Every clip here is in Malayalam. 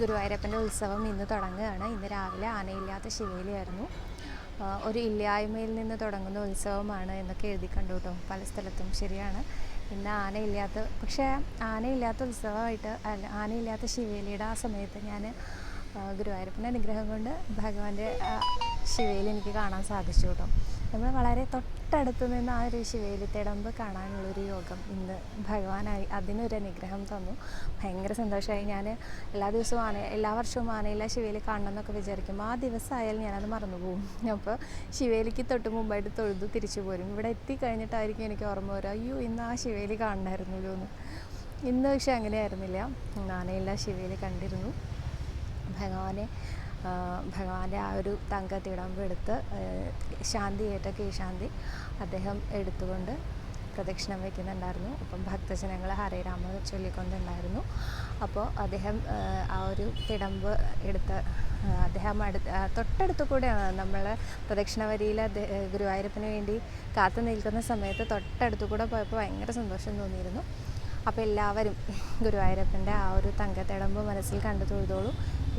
ഗുരുവായൂരപ്പന്റെ ഉത്സവം ഇന്ന് തുടങ്ങുകയാണ്. ഇന്ന് രാവിലെ ആനയില്ലാത്ത ശിവേലിയായിരുന്നു. ഒരു ഇല്ലായ്മയിൽ നിന്ന് തുടങ്ങുന്ന ഉത്സവമാണ് എന്നൊക്കെ എഴുതി കണ്ടു കേട്ടോ. പല സ്ഥലത്തും ശരിയാണ്. ഇന്ന് ആനയില്ലാത്ത പക്ഷേ ആനയില്ലാത്ത ഉത്സവമായിട്ട് അല്ല ആനയില്ലാത്ത ശിവേലിയുടെ ആ സമയത്ത് ഞാൻ ഗുരുവായൂരപ്പന്റെ അനുഗ്രഹം കൊണ്ട് ഭഗവാന്റെ ശിവേലി എനിക്ക് കാണാൻ സാധിച്ചു കേട്ടോ. നമ്മൾ വളരെ തൊട്ടടുത്ത് നിന്ന് ആ ഒരു ശിവേലിത്തിടമ്പ് കാണാനുള്ളൊരു യോഗം ഇന്ന് ഭഗവാനായി അതിനൊരു അനുഗ്രഹം തന്നു. ഭയങ്കര സന്തോഷമായി. ഞാൻ എല്ലാ ദിവസവും ആന എല്ലാ വർഷവും ആനയില്ല ശിവേലി കാണണം എന്നൊക്കെ വിചാരിക്കുമ്പോൾ ആ ദിവസമായാലും ഞാനത് മറന്നുപോകും. അപ്പോൾ ശിവേലിക്ക് തൊട്ട് മുമ്പായിട്ട് തൊഴുതു തിരിച്ചു പോരും. ഇവിടെ എത്തിക്കഴിഞ്ഞിട്ടായിരിക്കും എനിക്ക് ഓർമ്മ വരിക അയ്യോ ഇന്ന് ആ ശിവേലി കാണണമായിരുന്നല്ലോ എന്ന്. ഇന്ന് പക്ഷെ അങ്ങനെയായിരുന്നില്ല. ആനയില്ല ശിവേലി കണ്ടിരുന്നു. ഭഗവാനെ ഭഗവാന്റെ ആ ഒരു തങ്ക തിടമ്പ് എടുത്ത് ശാന്തി ഏറ്റ കീശാന്തി അദ്ദേഹം എടുത്തുകൊണ്ട് പ്രദക്ഷിണം വയ്ക്കുന്നുണ്ടായിരുന്നു അപ്പം ഭക്തജനങ്ങൾ ഹരേ രാമ ചൊല്ലിക്കൊണ്ടുണ്ടായിരുന്നു. അപ്പോൾ അദ്ദേഹം ആ, ഒരു തിടമ്പ് എടുത്ത് അദ്ദേഹം അടുത്ത് തൊട്ടടുത്ത് കൂടെയാണ്. നമ്മൾ പ്രദക്ഷിണ വരിയിൽ ഗുരുവായൂരപ്പന് വേണ്ടി കാത്തു നിൽക്കുന്ന സമയത്ത് തൊട്ടടുത്ത് കൂടെ പോയപ്പോൾ ഭയങ്കര സന്തോഷം തോന്നിയിരുന്നു. അപ്പോൾ എല്ലാവരും ഗുരുവായൂരപ്പന്റെ ആ ഒരു തങ്കത്തിടമ്പ് മനസ്സിൽ കണ്ടു തൊഴുതോളൂ.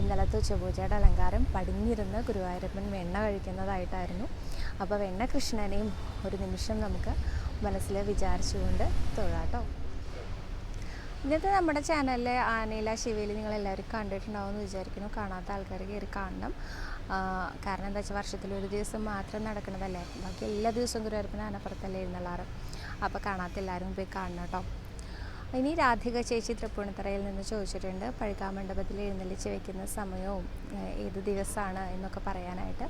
ഇന്നലത്തെ ഉച്ചപൂജയുടെ അലങ്കാരം പടിഞ്ഞിരുന്ന് ഗുരുവായൂരപ്പൻ വെണ്ണ കഴിക്കുന്നതായിട്ടായിരുന്നു. അപ്പോൾ വെണ്ണ കൃഷ്ണനെയും ഒരു നിമിഷം നമുക്ക് മനസ്സിൽ വിചാരിച്ചുകൊണ്ട് തൊഴാട്ടോ. ഇന്നത്തെ നമ്മുടെ ചാനലിലെ ആനയില ശിവയിൽ നിങ്ങൾ എല്ലാവരും കണ്ടിട്ടുണ്ടാവുമെന്ന് വിചാരിക്കുന്നു. കാണാത്ത ആൾക്കാർ കയറി കാണണം. കാരണം എന്താ വെച്ചാൽ വർഷത്തിൽ ഒരു ദിവസം മാത്രം നടക്കുന്നതല്ലേ? ബാക്കി എല്ലാ ദിവസവും ഗുരുവായൂരപ്പൻ ആനപ്പുറത്തല്ലേ എഴുന്നള്ളാറ് അപ്പോൾ കാണാത്ത എല്ലാവരും പോയി കാണണം കേട്ടോ. ഇനി രാധിക ചേച്ചി തൃപ്പൂണിത്തറയിൽ നിന്ന് ചോദിച്ചിട്ടുണ്ട് പഴുക്കാമണ്ഡപത്തിൽ എഴുന്നള്ളിച്ച് വെക്കുന്ന സമയവും ഏത് ദിവസമാണ് എന്നൊക്കെ പറയാനായിട്ട്.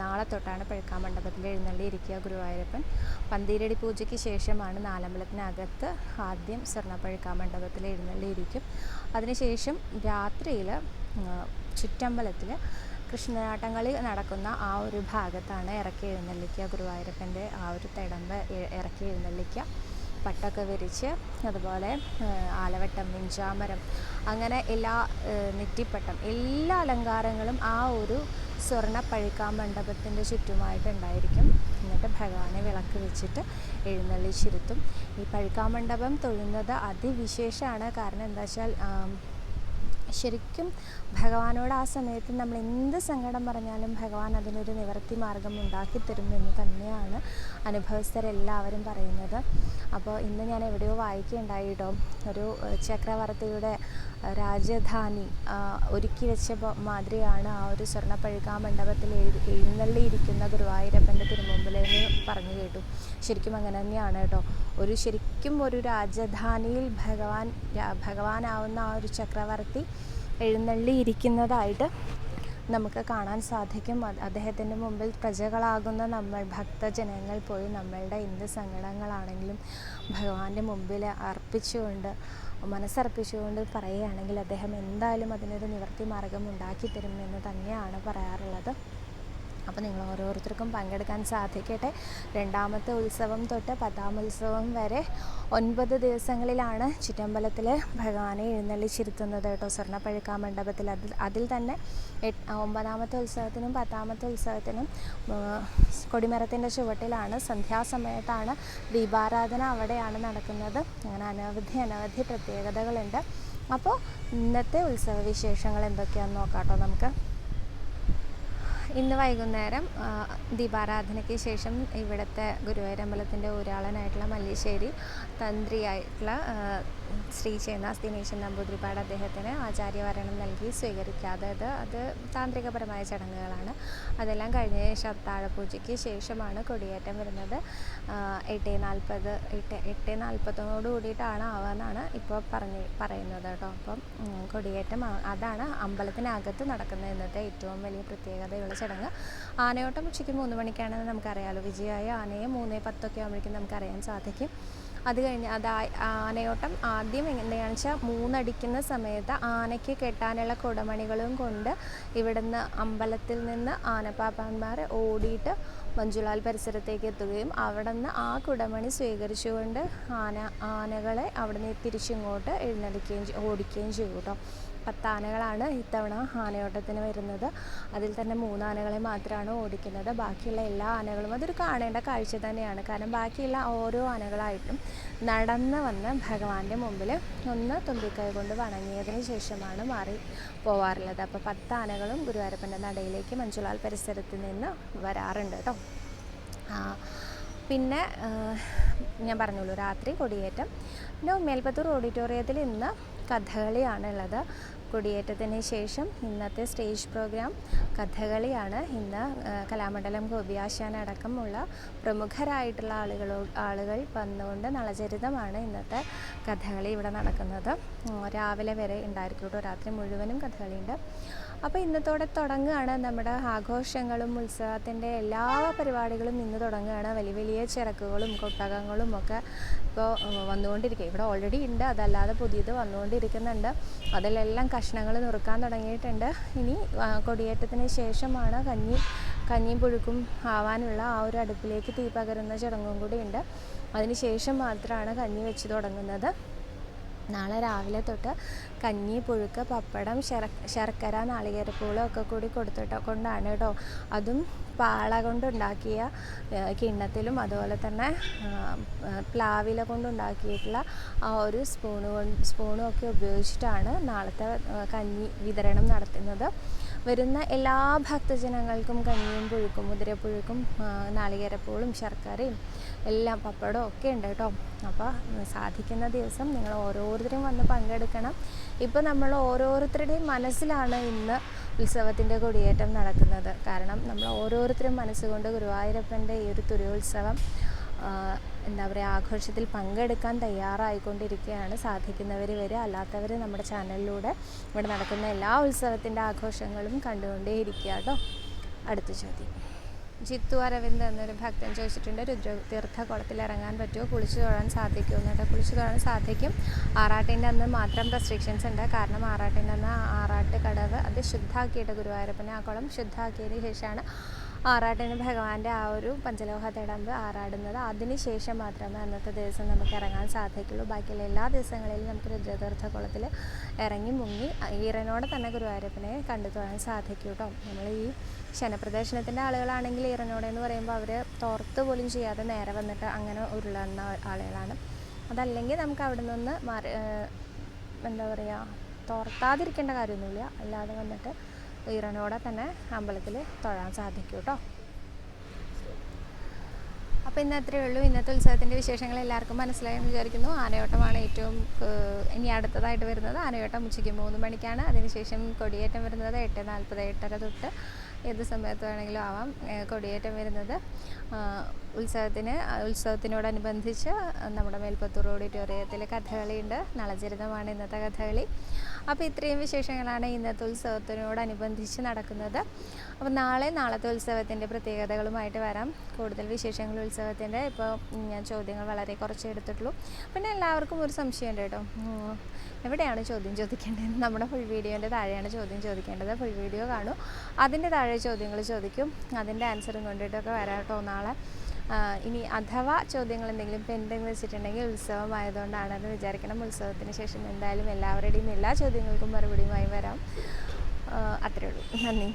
നാളെ തൊട്ടാണ് പഴുക്കാമണ്ഡപത്തിൽ എഴുന്നള്ളി ഇരിക്കുക ഗുരുവായൂരപ്പൻ. പന്തീരടി പൂജയ്ക്ക് ശേഷമാണ് നാലമ്പലത്തിനകത്ത് ആദ്യം സ്വർണപ്പഴുക്കാമണ്ഡപത്തിൽ എഴുന്നള്ളി ഇരിക്കും. അതിനുശേഷം രാത്രിയിൽ ചുറ്റമ്പലത്തിൽ കൃഷ്ണനാട്ടങ്ങളിൽ നടക്കുന്ന ആ ഒരു ഭാഗത്താണ് ഇറക്കി എഴുന്നള്ളിക്കുക ഗുരുവായൂരപ്പന്റെ ആ ഒരു തിടമ്പ് ഇറക്കി എഴുന്നള്ളിക്കുക. പട്ടൊക്കെ വിരിച്ച് അതുപോലെ ആലവട്ടം മിഞ്ചാമരം അങ്ങനെ എല്ലാ നെറ്റിപ്പട്ടം എല്ലാ അലങ്കാരങ്ങളും ആ ഒരു സ്വർണ പഴുക്കാ മണ്ഡപത്തിന്റെ ചുറ്റുമായിട്ട് ഉണ്ടായിരിക്കും. എന്നിട്ട് ഭഗവാനെ വിളക്ക് വെച്ചിട്ട് എഴുന്നള്ളിച്ചിരുത്തും ഈ പഴുക്കാ മണ്ഡപം തൊഴുന്നത് അതിവിശേഷമാണ്. കാരണം എന്താ വെച്ചാൽ ശരിക്കും ഭഗവാനോട് ആ സമയത്ത് നമ്മൾ എന്ത് സങ്കടം പറഞ്ഞാലും ഭഗവാൻ അതിനൊരു നിവർത്തി മാർഗം ഉണ്ടാക്കി തരും എന്ന് തന്നെയാണ് അനുഭവസ്ഥരെല്ലാവരും പറയുന്നത്. അപ്പോൾ ഇന്ന് ഞാൻ എവിടെയോ വായിക്കുകയുണ്ടായി ഒരു ചക്രവർത്തിയുടെ രാജധാനി ഒരുക്കി വെച്ച മാതിരിയാണ് ആ ഒരു സ്വർണപ്പഴുക്കാ മണ്ഡപത്തിൽ എഴു എഴുന്നള്ളിയിരിക്കുന്ന ഗുരുവായൂരപ്പന്റെ തിരുമുമ്പിലെന്ന് പറഞ്ഞു കേട്ടു. ശരിക്കും അങ്ങനെ തന്നെയാണ് കേട്ടോ ഒരു ശരിക്കും ഒരു രാജധാനിയിൽ ഭഗവാൻ ഭഗവാനാവുന്ന ആ ഒരു ചക്രവർത്തി എഴുന്നള്ളി ഇരിക്കുന്നതായിട്ട് നമുക്ക് കാണാൻ സാധിക്കും. അദ്ദേഹത്തിന്റെ മുമ്പിൽ പ്രജകളാകുന്ന നമ്മൾ ഭക്തജനങ്ങൾ പോയി നമ്മളുടെ എന്ത് സങ്കടങ്ങളാണെങ്കിലും ഭഗവാന്റെ മുമ്പിൽ അർപ്പിച്ചുകൊണ്ട് മനസ്സർപ്പിച്ചുകൊണ്ട് പറയുകയാണെങ്കിൽ അദ്ദേഹം എന്തായാലും അതിനൊരു നിവർത്തി മാർഗം ഉണ്ടാക്കി തരും എന്ന് തന്നെയാണ് പറയാറുള്ളത്. അപ്പോൾ നിങ്ങൾ ഓരോരുത്തർക്കും പങ്കെടുക്കാൻ സാധിക്കട്ടെ. രണ്ടാമത്തെ ഉത്സവം തൊട്ട് പത്താം ഉത്സവം വരെ ഒൻപത് ദിവസങ്ങളിലാണ് ചുറ്റമ്പലത്തിൽ ഭഗവാനെ എഴുന്നള്ളിച്ചിരുത്തുന്നത് കേട്ടോ. സ്വർണപ്പഴുക്കാ മണ്ഡപത്തിൽ. അതിൽ അതിൽ തന്നെ ഒമ്പതാമത്തെ ഉത്സവത്തിനും പത്താമത്തെ ഉത്സവത്തിനും കൊടിമരത്തിന്റെ ചുവട്ടിലാണ് സന്ധ്യാസമയത്താണ് ദീപാരാധന അവിടെയാണ് നടക്കുന്നത്. അങ്ങനെ അനവധി അനവധി പ്രത്യേകതകളുണ്ട്. അപ്പോൾ ഇന്നത്തെ ഉത്സവ വിശേഷങ്ങൾ എന്തൊക്കെയാണെന്ന് നോക്കാം കേട്ടോ നമുക്ക്. ഇന്ന് വൈകുന്നേരം ദീപാരാധനയ്ക്ക് ശേഷം ഇവിടുത്തെ ഗുരുവായൂരമ്പലത്തിന്റെ ഊരാളനായിട്ടുള്ള മല്ലിശ്ശേരി തന്ത്രിയായിട്ടുള്ള ശ്രീ ചേന്നാസ് ദിനേശൻ നമ്പൂതിരിപ്പാട് അദ്ദേഹത്തിന് ആചാര്യവരണം നൽകി സ്വീകരിക്കാതെ അത് അത് താന്ത്രികപരമായ ചടങ്ങുകളാണ്. അതെല്ലാം കഴിഞ്ഞ ശേഷം അത്താഴപൂജയ്ക്ക് ശേഷമാണ് കൊടിയേറ്റം വരുന്നത്. എട്ട് നാൽപ്പത് എട്ട് എട്ട് നാൽപ്പത്തോട് കൂടിയിട്ടാണ് ആവാന്നാണ് ഇപ്പോൾ പറഞ്ഞ് പറയുന്നത് കേട്ടോ. അപ്പം കൊടിയേറ്റം അതാണ് അമ്പലത്തിനകത്ത് നടക്കുന്ന ഇന്നത്തെ ഏറ്റവും വലിയ പ്രത്യേകതയുള്ള ചടങ്ങ്. ആനയോട്ടം ഉച്ചയ്ക്ക് മൂന്ന് മണിക്കാണെന്ന് നമുക്കറിയാമല്ലോ വിജയമായ ആനയെ മൂന്ന് പത്തൊക്കെ ആകുമ്പോഴേക്കും നമുക്കറിയാൻ സാധിക്കും. അത് കഴിഞ്ഞ് അത് ആനയോട്ടം ആദ്യം എങ്ങനെയാണെന്ന് വെച്ചാൽ മൂന്നടിക്കുന്ന സമയത്ത് ആനയ്ക്ക് കെട്ടാനുള്ള കുടമണികളും കൊണ്ട് ഇവിടുന്ന് അമ്പലത്തിൽ നിന്ന് ആനപ്പാപ്പാന്മാർ ഓടിയിട്ട് മഞ്ജുലാൽ പരിസരത്തേക്ക് എത്തുകയും അവിടെ നിന്ന് ആ കുടമണി സ്വീകരിച്ചുകൊണ്ട് ആന ആനകളെ അവിടെ നിന്ന് തിരിച്ചിങ്ങോട്ട് എഴുന്നള്ളിക്കുകയും ഓടിക്കുകയും ചെയ്യും കേട്ടോ. പത്താനകളാണ് ഇത്തവണ ആനയോട്ടത്തിന് വരുന്നത്. അതിൽ തന്നെ മൂന്നാനകളെ മാത്രമാണ് ഓടിക്കുന്നത്. ബാക്കിയുള്ള എല്ലാ ആനകളും അതൊരു കാണേണ്ട കാഴ്ച തന്നെയാണ്. കാരണം ബാക്കിയുള്ള ഓരോ ആനകളായിട്ടും നടന്ന് വന്ന് ഭഗവാന്റെ മുമ്പിൽ ഒന്ന് തുമ്പിക്കൈ കൊണ്ട് വണങ്ങിയതിന് ശേഷമാണ് മാറി പോവാറുള്ളത്. അപ്പോൾ പത്ത് ആനകളും ഗുരുവായൂരപ്പന്റെ നടയിലേക്ക് മഞ്ജുലാൽ പരിസരത്ത് നിന്ന് വരാറുണ്ട് കേട്ടോ. പിന്നെ ഞാൻ പറഞ്ഞുള്ളൂ രാത്രി കൊടിയേറ്റം. പിന്നെ മേൽപ്പത്തൂർ ഓഡിറ്റോറിയത്തിൽ ഇന്ന് കഥകളിയാണ് കുടിയേറ്റത്തിന് ശേഷം ഇന്നത്തെ സ്റ്റേജ് പ്രോഗ്രാം കഥകളിയാണ്. ഇന്ന് കലാമണ്ഡലം ഗോപിയാശാൻ അടക്കമുള്ള പ്രമുഖരായിട്ടുള്ള ആളുകളോ ആളുകൾ വന്നുകൊണ്ട് നളചരിതമാണ് ഇന്നത്തെ കഥകളി ഇവിടെ നടക്കുന്നത്. രാവിലെ വരെ ഉണ്ടായിരിക്കും രാത്രി മുഴുവനും കഥകളിയുണ്ട്. അപ്പോൾ ഇന്നത്തോടെ തുടങ്ങുകയാണ്. നമ്മുടെ ആഘോഷങ്ങളും ഉത്സവത്തിന്റെ എല്ലാ പരിപാടികളും ഇന്ന് തുടങ്ങുകയാണ്. വലിയ വലിയ ചിറക്കുകളും കൊട്ടകങ്ങളും ഒക്കെ ഇപ്പോൾ വന്നുകൊണ്ടിരിക്കുക. ഇവിടെ ഓൾറെഡി ഉണ്ട്. അതല്ലാതെ പുതിയത് വന്നുകൊണ്ടിരിക്കുന്നുണ്ട് അതിലെല്ലാം കഷ്ണങ്ങൾ നുറുക്കാൻ തുടങ്ങിയിട്ടുണ്ട്. ഇനി കൊടിയേറ്റത്തിന് ശേഷമാണ് കഞ്ഞി കഞ്ഞിയും പുഴുക്കും ആവാനുള്ള ആ ഒരു അടുപ്പിലേക്ക് തീ പകരുന്ന ചടങ്ങും കൂടിയുണ്ട്. അതിന് ശേഷം മാത്രമാണ് കഞ്ഞി വെച്ച് തുടങ്ങുന്നത്. നാളെ രാവിലെ തൊട്ട് കഞ്ഞി പുഴുക്ക് പപ്പടം ശർക്കര നാളികേരപ്പൂളം ഒക്കെ കൂടി കൊടുത്തിട്ട്. കൊണ്ടാണ് കേട്ടോ അതും പാള കൊണ്ടുണ്ടാക്കിയ കിണ്ണത്തിലും അതുപോലെ തന്നെ പ്ലാവില കൊണ്ടുണ്ടാക്കിയിട്ടുള്ള ആ ഒരു സ്പൂണ് കൊണ്ട് സ്പൂണും ഒക്കെ ഉപയോഗിച്ചിട്ടാണ് നാളത്തെ കഞ്ഞി വിതരണം നടത്തുന്നത്. വരുന്ന എല്ലാ ഭക്തജനങ്ങൾക്കും കഞ്ഞിയും പുഴുക്കും മുതിരപ്പുഴുക്കും നാളികേരപ്പൂളും ശർക്കരയും എല്ലാം പപ്പടവും ഒക്കെ ഉണ്ട് കേട്ടോ. അപ്പോൾ സാധിക്കുന്ന ദിവസം നിങ്ങൾ ഓരോരുത്തരും വന്ന് പങ്കെടുക്കണം. ഇപ്പോൾ നമ്മൾ ഓരോരുത്തരുടെയും മനസ്സിലാണ് ഇന്ന് ഉത്സവത്തിന്റെ കൊടിയേറ്റം നടക്കുന്നത്. കാരണം നമ്മൾ ഓരോരുത്തരും മനസ്സുകൊണ്ട് ഗുരുവായൂരപ്പന്റെ ഈ ഒരു തുര്യോത്സവം ആ, എന്താ പറയുക ആഘോഷത്തിൽ പങ്കെടുക്കാൻ തയ്യാറായിക്കൊണ്ടിരിക്കുകയാണ് സാധിക്കുന്നവർ വരെ. അല്ലാത്തവർ നമ്മുടെ ചാനലിലൂടെ ഇവിടെ നടക്കുന്ന എല്ലാ ഉത്സവത്തിന്റെ ആഘോഷങ്ങളും കണ്ടുകൊണ്ടേയിരിക്കുക കേട്ടോ. അടുത്ത ചോദ്യം. ജിത്തു അരവിന്ദ് എന്നൊരു ഭക്തൻ ചോദിച്ചിട്ടുണ്ട് രുദ്ര തീർത്ഥ കുളത്തിൽ ഇറങ്ങാൻ പറ്റുമോ? കുളിച്ചു തൊഴാൻ സാധിക്കുമോ എന്നിട്ട് കുളിച്ചു തൊഴാൻ സാധിക്കും. ആറാട്ടിന്റെ അന്ന് മാത്രം റെസ്ട്രിക്ഷൻസ് ഉണ്ട്. കാരണം ആറാട്ടിന്റെ അന്ന് ആറാട്ട് കടവ് അത് ശുദ്ധാക്കിയിട്ട് ഗുരുവായൂരപ്പനെ ആ കുളം ശുദ്ധാക്കിയതിന് ശേഷമാണ് ആറാട്ടിന് ഭഗവാന്റെ ആ ഒരു പഞ്ചലോഹ തിടമ്പ് ആറാടുന്നത്. അതിന് ശേഷം മാത്രമേ അന്നത്തെ ദിവസം നമുക്ക് ഇറങ്ങാൻ സാധിക്കുള്ളൂ. ബാക്കിയുള്ള എല്ലാ ദിവസങ്ങളിലും നമുക്ക് രുദ്രതീർത്ഥ കുളത്തിൽ ഇറങ്ങി മുങ്ങി ഈറനോടെ തന്നെ ഗുരുവായൂരപ്പനെ കണ്ടു തൊഴാൻ സാധിക്കും കേട്ടോ നമ്മൾ ഈ ശനപ്രദർശനത്തിന്റെ ആളുകളാണെങ്കിൽ ഈറനോടെ എന്ന് പറയുമ്പോൾ അവർ തോർത്ത് പോലും ചെയ്യാതെ നേരെ വന്നിട്ട് അങ്ങനെ ഉരുളുന്ന ആളുകളാണ്. അതല്ലെങ്കിൽ നമുക്ക് അവിടെ നിന്ന് മാറി എന്താ പറയുക തോർത്താതിരിക്കേണ്ട കാര്യമൊന്നുമില്ല. അല്ലാതെ വന്നിട്ട് ഈറനോടെ തന്നെ അമ്പലത്തിൽ തൊഴാൻ സാധിക്കും കേട്ടോ അപ്പോൾ ഇന്ന് അത്രയേ ഉള്ളൂ. ഇന്നത്തെ ഉത്സവത്തിന്റെ വിശേഷങ്ങൾ എല്ലാവർക്കും മനസ്സിലായെന്ന് വിചാരിക്കുന്നു. ആനയോട്ടമാണ് ഏറ്റവും ഇനി അടുത്തതായിട്ട് വരുന്നത്. ആനയോട്ടം ഉച്ചയ്ക്ക് മൂന്ന് മണിക്കാണ്. അതിനുശേഷം കൊടിയേറ്റം വരുന്നത് എട്ട് നാൽപ്പത് എട്ടര തൊട്ട്. ഏത് സമയത്ത് വേണമെങ്കിലും ആവാം. കൊടിയേറ്റം വരുന്നത് ഉത്സവത്തിന് ഉത്സവത്തിനോടനുബന്ധിച്ച് നമ്മുടെ മേൽപ്പത്തൂർ ഓഡിറ്റോറിയത്തിൽ കഥകളിയുണ്ട്. നളചരിതമാണ് ഇന്നത്തെ കഥകളി. അപ്പോൾ ഇത്രയും വിശേഷങ്ങളാണ് ഇന്നത്തെ ഉത്സവത്തിനോടനുബന്ധിച്ച് നടക്കുന്നത്. അപ്പോൾ നാളെ നാളത്തെ ഉത്സവത്തിന്റെ പ്രത്യേകതകളുമായിട്ട് വരാം. കൂടുതൽ വിശേഷങ്ങൾ ഉത്സവത്തിന്റെ ഇപ്പോൾ ഞാൻ ചോദ്യങ്ങൾ വളരെ കുറച്ച് എടുത്തിട്ടുള്ളൂ. പിന്നെ എല്ലാവർക്കും ഒരു സംശയമുണ്ട് കേട്ടോ. എവിടെയാണ് ചോദ്യം ചോദിക്കേണ്ടത്? നമ്മുടെ ഫുൾ വീഡിയോന്റെ താഴെയാണ് ചോദ്യം ചോദിക്കേണ്ടത്. ഫുൾ വീഡിയോ കാണൂ. അതിന്റെ താഴെ ചോദ്യങ്ങൾ ചോദിക്കും. അതിന്റെ ആൻസറും കൊണ്ടിട്ടൊക്കെ വരാം കേട്ടോ നാളെ. ഇനി അഥവാ ചോദ്യങ്ങൾ എന്തെങ്കിലും പെൻഡിങ് വെച്ചിട്ടുണ്ടെങ്കിൽ ഉത്സവമായതുകൊണ്ടാണെന്ന് വിചാരിക്കണം. ഉത്സവത്തിന് ശേഷം എന്തായാലും എല്ലാവരുടെയും എല്ലാ ചോദ്യങ്ങൾക്കും മറുപടിയുമായി വരാം. അത്രയേ ഉള്ളൂ. നന്ദി.